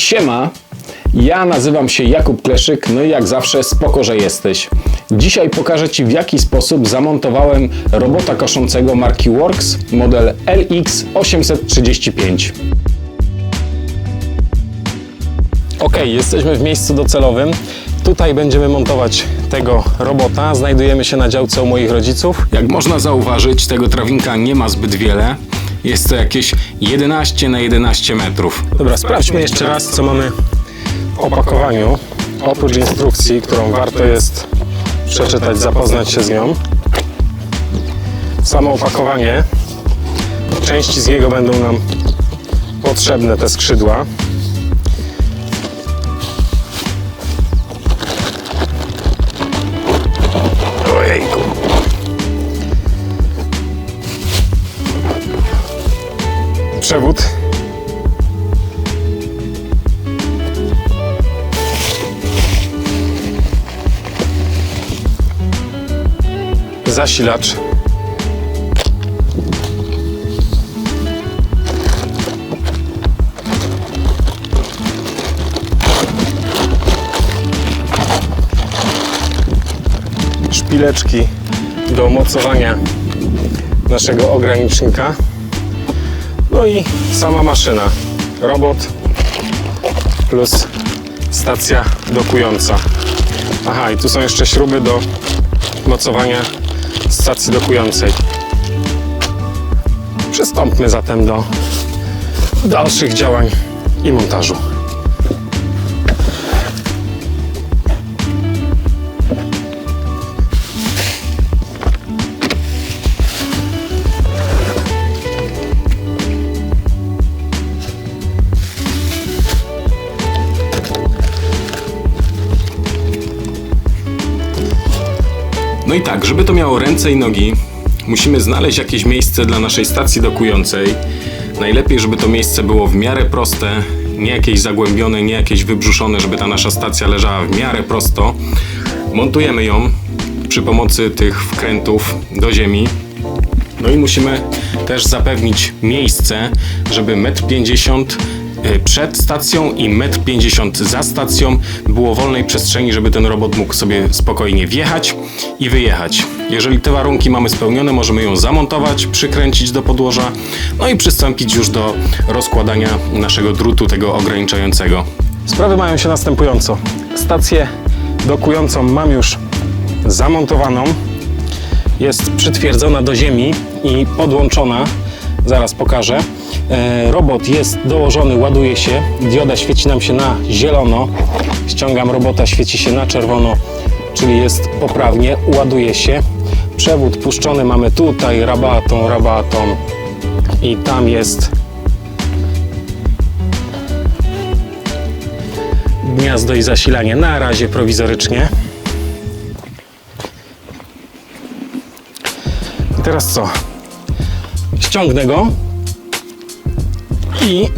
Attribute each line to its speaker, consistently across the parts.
Speaker 1: Siema, ja nazywam się Jakub Kleszyk, no i jak zawsze spoko, że jesteś. Dzisiaj pokażę Ci w jaki sposób zamontowałem robota koszącego marki Works model LX835. Ok, jesteśmy w miejscu docelowym. Tutaj będziemy montować tego robota. Znajdujemy się na działce u moich rodziców. Jak można zauważyć, tego trawinka nie ma zbyt wiele. Jest to jakieś 11 na 11 metrów. Dobra, sprawdźmy jeszcze raz, co mamy w opakowaniu. Oprócz instrukcji, którą warto jest przeczytać, zapoznać się z nią. Samo opakowanie. Części z niego będą nam potrzebne, te skrzydła. Zasilacz. szpileczki do mocowania naszego ogranicznika. No i sama maszyna. Robot plus stacja dokująca. Aha, i tu są jeszcze śruby do mocowania stacji dokującej. Przystąpmy zatem do dalszych działań i montażu. No i tak, żeby to miało ręce i nogi, musimy znaleźć jakieś miejsce dla naszej stacji dokującej. Najlepiej, żeby to miejsce było w miarę proste, nie jakieś zagłębione, nie jakieś wybrzuszone, żeby ta nasza stacja leżała w miarę prosto. Montujemy ją przy pomocy tych wkrętów do ziemi. No i musimy też zapewnić miejsce, żeby 1,50 m przed stacją i 1,50 m za stacją było wolnej przestrzeni, żeby ten robot mógł sobie spokojnie wjechać i wyjechać. Jeżeli te warunki mamy spełnione, możemy ją zamontować, przykręcić do podłoża, no i przystąpić już do rozkładania naszego drutu, tego ograniczającego. Sprawy mają się następująco. Stację dokującą mam już zamontowaną jest przytwierdzona do ziemi i podłączona. Zaraz pokażę. E, Robot jest dołożony, ładuje się. Dioda świeci nam się na zielono. Ściągam robota, świeci się na czerwono, czyli jest poprawnie. Ładuje się. Przewód puszczony mamy tutaj, rabatą, rabatą i tam jest gniazdo i zasilanie. Na razie prowizorycznie. I teraz co? Ściągnę go i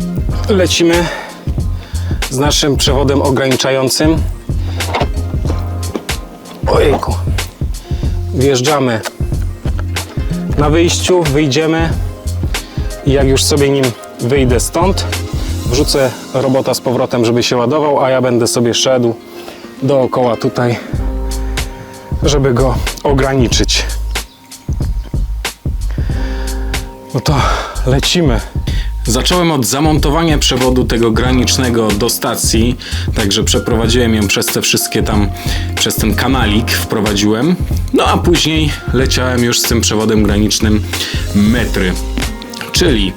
Speaker 1: lecimy z naszym przewodem ograniczającym. Ojejku. Wjeżdżamy na wyjściu, wyjdziemy i jak już sobie nim wyjdę stąd, wrzucę robota z powrotem, żeby się ładował, a ja będę sobie szedł dookoła tutaj, żeby go ograniczyć. No to lecimy. Zacząłem od zamontowania przewodu tego granicznego do stacji, także przeprowadziłem ją przez te wszystkie tam, przez ten kanalik wprowadziłem. No a później leciałem już z tym przewodem granicznym metry. Czyli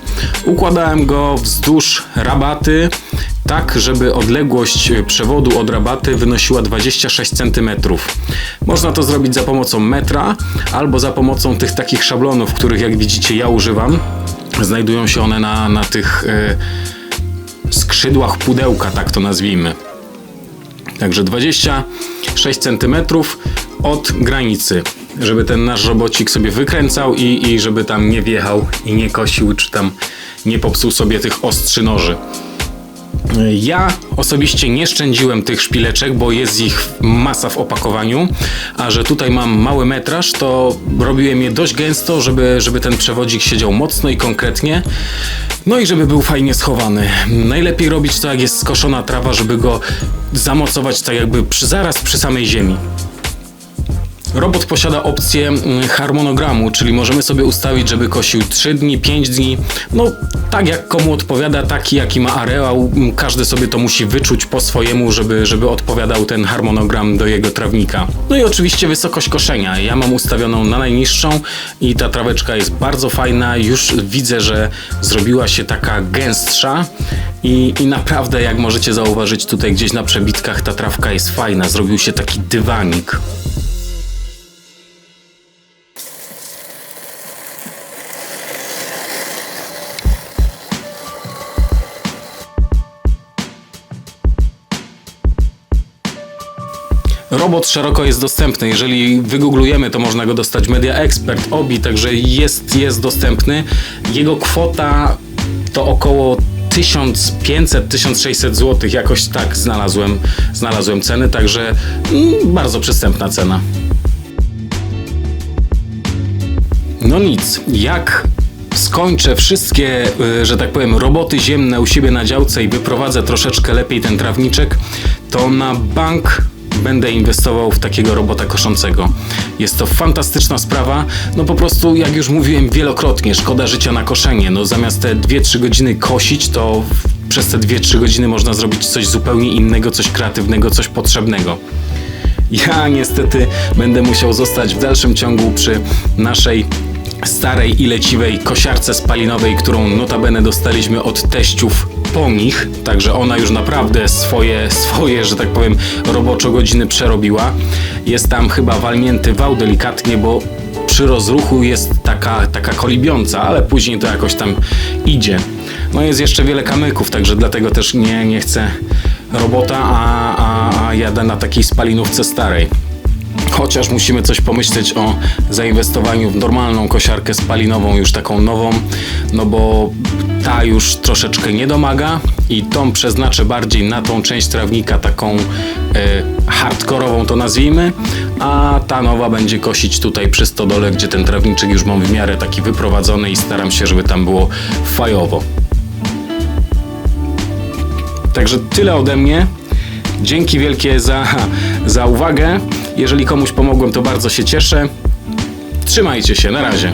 Speaker 1: układałem go wzdłuż rabaty, tak żeby odległość przewodu od rabaty wynosiła 26 cm. Można to zrobić za pomocą metra albo za pomocą tych takich szablonów, których jak widzicie ja używam. Znajdują się one na, na tych e, skrzydłach pudełka, tak to nazwijmy. Także 26 cm od granicy, żeby ten nasz robocik sobie wykręcał i, i żeby tam nie wjechał i nie kosił, czy tam nie popsuł sobie tych ostrzy noży. Ja osobiście nie szczędziłem tych szpileczek, bo jest ich masa w opakowaniu, a że tutaj mam mały metraż, to robiłem je dość gęsto, żeby, żeby ten przewodzik siedział mocno i konkretnie. No i żeby był fajnie schowany. Najlepiej robić to jak jest skoszona trawa, żeby go zamocować tak jakby przy, zaraz przy samej ziemi. Robot posiada opcję mm, harmonogramu, czyli możemy sobie ustawić, żeby kosił 3 dni, 5 dni. No, tak jak komu odpowiada, taki jaki ma areał, mm, każdy sobie to musi wyczuć po swojemu, żeby, żeby odpowiadał ten harmonogram do jego trawnika. No i oczywiście wysokość koszenia. Ja mam ustawioną na najniższą i ta traweczka jest bardzo fajna. Już widzę, że zrobiła się taka gęstsza i, i naprawdę, jak możecie zauważyć tutaj gdzieś na przebitkach, ta trawka jest fajna. Zrobił się taki dywanik. Robot szeroko jest dostępny. Jeżeli wygooglujemy, to można go dostać Media Expert, Obi, także jest, jest dostępny. Jego kwota to około 1500-1600 zł. Jakoś tak znalazłem, znalazłem ceny, także mm, bardzo przystępna cena. No nic, jak skończę wszystkie, y, że tak powiem, roboty ziemne u siebie na działce i wyprowadzę troszeczkę lepiej ten trawniczek, to na bank będę inwestował w takiego robota koszącego. Jest to fantastyczna sprawa. No po prostu, jak już mówiłem wielokrotnie, szkoda życia na koszenie. No zamiast te 2-3 godziny kosić, to przez te 2-3 godziny można zrobić coś zupełnie innego, coś kreatywnego, coś potrzebnego. Ja niestety będę musiał zostać w dalszym ciągu przy naszej starej i leciwej kosiarce spalinowej, którą notabene dostaliśmy od teściów po nich, także ona już naprawdę swoje, swoje, że tak powiem, roboczo godziny przerobiła. Jest tam chyba walnięty wał delikatnie, bo przy rozruchu jest taka, taka kolibiąca, ale później to jakoś tam idzie. No jest jeszcze wiele kamyków, także dlatego też nie, nie chcę robota, a, a, a jadę na takiej spalinówce starej. Chociaż musimy coś pomyśleć o zainwestowaniu w normalną kosiarkę spalinową, już taką nową, no bo ta już troszeczkę nie domaga i tą przeznaczę bardziej na tą część trawnika taką e, hardkorową to nazwijmy, a ta nowa będzie kosić tutaj przy stodole, gdzie ten trawniczek już mam w miarę taki wyprowadzony i staram się, żeby tam było fajowo. Także tyle ode mnie. Dzięki wielkie za, za uwagę. Jeżeli komuś pomogłem, to bardzo się cieszę. Trzymajcie się, na razie.